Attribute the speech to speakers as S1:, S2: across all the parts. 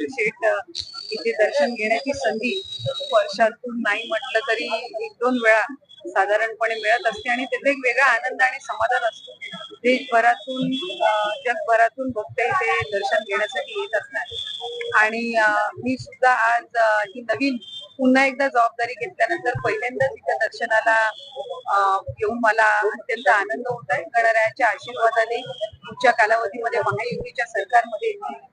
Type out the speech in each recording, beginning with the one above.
S1: शेठ तिथे इथे दर्शन घेण्याची संधी वर्षातून नाही म्हटलं तरी एक दोन वेळा साधारणपणे मिळत असते आणि त्याचा एक वेगळा आनंद आणि समाधान असतो. देशभरातून जगभरातून भक्त इथे दर्शन घेण्यासाठी येत असतात आणि मी सुद्धा आज ही नवीन पुन्हा एकदा जबाबदारी घेतल्यानंतर पहिल्यांदा इथं दर्शनाला येऊन मला अत्यंत आनंद होत आहे. गणरायाच्या आशीर्वादाने पुढच्या कालावधीमध्ये महायुतीच्या सरकारमध्ये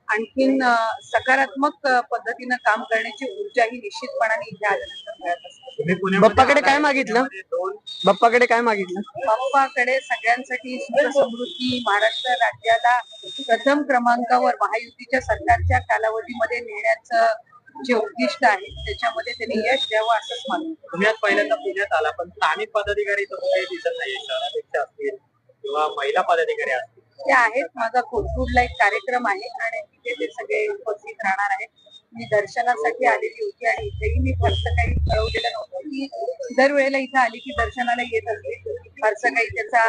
S1: आणखीन सकारात्मक पद्धतीनं काम करण्याची ऊर्जा ही निश्चितपणाने इथे आल्यानंतर मिळत असते
S2: बाप्पाकडे काय मागितलं? बाप्पाकडे काय मागितलं?
S1: बाप्पाकडे सगळ्यांसाठी सुख समृद्धी महाराष्ट्र राज्याला प्रथम क्रमांकावर महायुतीच्या सरकारच्या कालावधीमध्ये नेण्याचं जे उद्दिष्ट आहे त्याच्यामध्ये त्यांनी यश द्यावं असंच
S3: तुम्ही आज पहिल्यांदा पुण्यात आला पण स्थानिक पदाधिकारी इथं कुठेही दिसत नाही शहराध्यक्ष असतील किंवा महिला पदाधिकारी असतील.
S1: ते आहेत माझा कोथरूडला एक कार्यक्रम आहे आणि तिथे ते सगळे उपस्थित राहणार आहेत. मी दर्शनासाठी आलेली होती आणि इथेही मी फारसं काही ठरवलेलं नव्हतं. की दरवेळेला इथं आली की दर्शनाला येत असते. फारसं काही त्याचा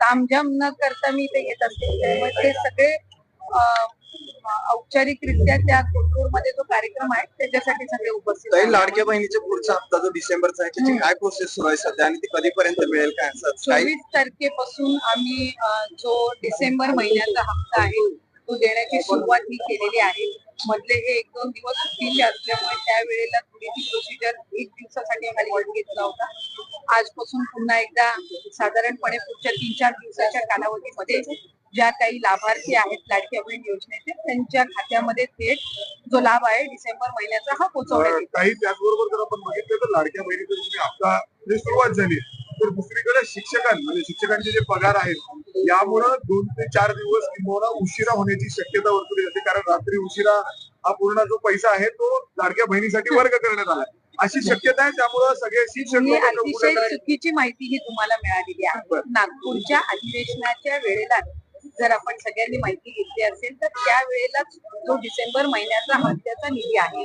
S1: तामझाम न करता मी इथे येत असते. त्यामुळे ते सगळे औपचारिकरित्या त्या कोथरूडमध्ये जो कार्यक्रम आहे त्याच्यासाठी सगळे उपस्थित
S4: ताई. लाडक्या बहिणीचा पुढचा हप्ता जो डिसेंबरचा आहे त्याची काय प्रोसेस सुरू आहे सध्या आणि ती कधीपर्यंत मिळेल काय
S1: चोवीस तारखेपासून आम्ही जो डिसेंबर महिन्याचा हप्ता आहे तो देण्याची सुरुवात ही केलेली आहे. मधले हे एक दोन दिवस सुट्टीचे असल्यामुळे त्यावेळेला थोडी ती प्रोसिजर एक दिवसासाठी आम्हाला वेळ घेतला होता. आजपासून पुन्हा एकदा साधारणपणे पुढच्या तीन चार दिवसाच्या कालावधीमध्ये ज्या काही लाभार्थी आहेत लाडक्या बहीण योजनेचे त्यांच्या खात्यामध्ये थेट जो लाभ आहे डिसेंबर महिन्याचा हा पोहोचवण्यात येईल
S5: काही त्याचबरोबर जर आपण बघितलं तर लाडक्या बहिणीचं आता सुरुवात झाली तर दुसरीकडे शिक्षकां म्हणजे शिक्षकांचे जे पगार आहेत यामुळं दोन ते चार दिवस किंवा उशिरा होण्याची शक्यता वर्तवली जाते. कारण रात्री उशिरा हा पूर्ण जो पैसा आहे तो लाडक्या बहिणीसाठी वर्ग करण्यात आला. अशी शक्यता आहे त्यामुळं सगळे शिक्षक
S1: अतिशय चुकीची माहिती ही तुम्हाला मिळालेली आहे. नागपूरच्या अधिवेशनाच्या वेळेला जर आपण सगळ्यांनी माहिती घेतली असेल तर त्या वेळेला जो डिसेंबर महिन्याचा हप्त्याचा निधी आहे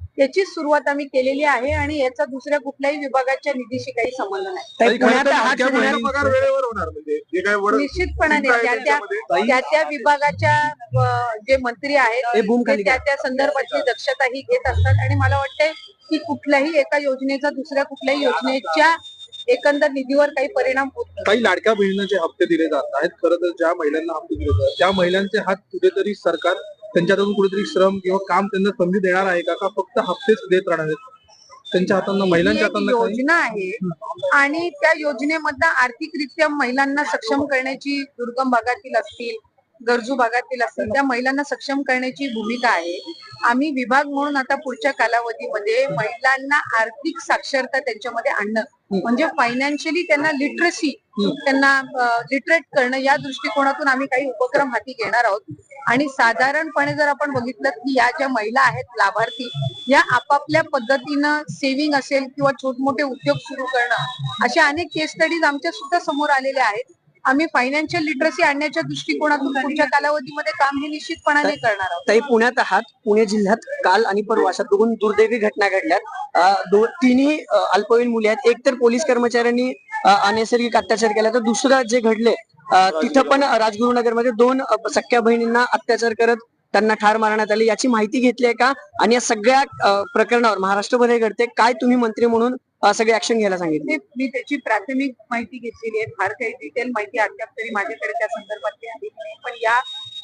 S1: त्याची सुरुवात आम्ही केलेली आहे आणि याचा दुसऱ्या कुठल्याही विभागाच्या निधीशी काही संबंध नाही.
S5: म्हणजे
S1: निश्चितपणाने त्या त्या. त्या त्या विभागाच्या जे मंत्री आहेत ते त्या त्या संदर्भातली दक्षता ही घेत असतात. आणि मला वाटतंय की कुठल्याही एका योजनेचा दुसऱ्या कुठल्याही योजनेच्या एकंदर निधीवर काही परिणाम होत नाही.
S6: काही लाडक्या बहिणींना जे हप्ते दिले जात आहेत. खरं तर ज्या महिलांना हप्ते दिले जातात त्या महिलांचे हात कुठेतरी सरकार त्यांच्यातून कुठेतरी श्रम किंवा काम त्यांना संधी देणार आहे का? का फक्त हप्तेच देत राहणार आहेत? त्यांच्या हातांना महिलांच्या हातांना काही
S1: योजना आहे. आणि त्या योजनेमधनं आर्थिकरित्या महिलांना सक्षम करण्याची दुर्गम भागातील असतील गरजू भागातील असतील त्या महिलांना सक्षम करण्याची भूमिका आहे. आम्ही विभाग म्हणून आता पुढच्या कालावधीमध्ये महिलांना आर्थिक साक्षरता त्यांच्यामध्ये आणणं म्हणजे फायनान्शियली त्यांना लिटरसी त्यांना लिटरेट करणं या दृष्टिकोनातून आम्ही काही उपक्रम हाती घेणार आहोत. आणि साधारणपणे जर आपण बघितलं की या ज्या महिला आहेत लाभार्थी या आपापल्या पद्धतीनं सेव्हिंग असेल किंवा छोटमोठे उद्योग सुरू करणं अशा अनेक केस स्टडीज आमच्या सुद्धा समोर आलेल्या आहेत. आम्ही फायनान्शियल लिटरसी आणण्याच्या दृष्टिकोनातून पुढच्या कालावधीमध्ये काम हे निश्चितपणाने करणार आहोत.
S2: ताई पुण्यात आहात. पुणे जिल्ह्यात काल आणि परवा अशा दोन दुर्दैवी घटना घडल्यात. तिन्ही अल्पवयीन मुली आहेत. एक तर पोलीस कर्मचाऱ्यांनी अनैसर्गिक अत्याचार केला. तर दुसरं जे घडले तिथं पण राजगुरुनगरमध्ये दोन सख्या बहिणींना अत्याचार करत त्यांना ठार मारण्यात आली. याची माहिती घेतली आहे का? आणि या सगळ्या प्रकरणावर महाराष्ट्रभर हे घडते. काय तुम्ही मंत्री म्हणून सगळे ऍक्शन घ्यायला सांगितले?
S1: मी त्याची प्राथमिक माहिती घेतलेली आहे. फार काही डिटेल माहिती अद्याप तरी माझ्याकडे त्या संदर्भातली आली नाही. पण या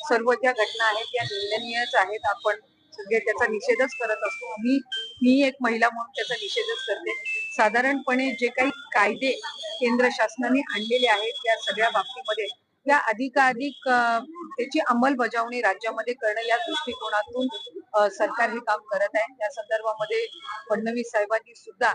S1: सर्व ज्या घटना आहेत या निंदनीयच आहेत. आपण सगळे त्याचा निषेधच करत असतो. मी मी एक महिला म्हणून त्याचा निषेधच करते. साधारणपणे जे काही कायदे केंद्र शासनाने आणलेले आहेत या सगळ्या बाबतीमध्ये. या अधिकाधिक त्याची अंमलबजावणी राज्यामध्ये करणं या दृष्टिकोनातून सरकार हे काम करत आहे. त्या संदर्भामध्ये फडणवीस साहेबांनी सुद्धा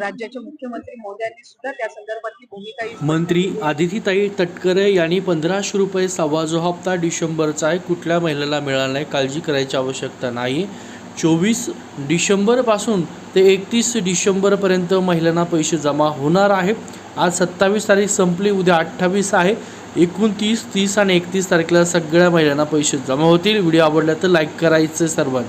S1: राज्याचे मुख्यमंत्री मोदी सुद्धा त्या संदर्भातली भूमिका
S7: मंत्री आदितीताई तटकरे यांनी पंधराशे रुपये सव्वा जो हप्ता डिसेंबरचा आहे. कुठल्या महिलेला मिळाला नाही काळजी करायची आवश्यकता नाही. चोवीस डिसेंबरपासून ते एकतीस डिसेंबरपर्यंत महिलांना पैसे जमा होणार आहे आज सत्तावीस तारीख संपली उद्या अठ्ठावीस आहे. एकोणतीस तीस आणि एकतीस तारखेला सगळ्या महिलांना पैसे जमा होतील. व्हिडिओ आवडला तर लाईक करायचं सर्वांनी.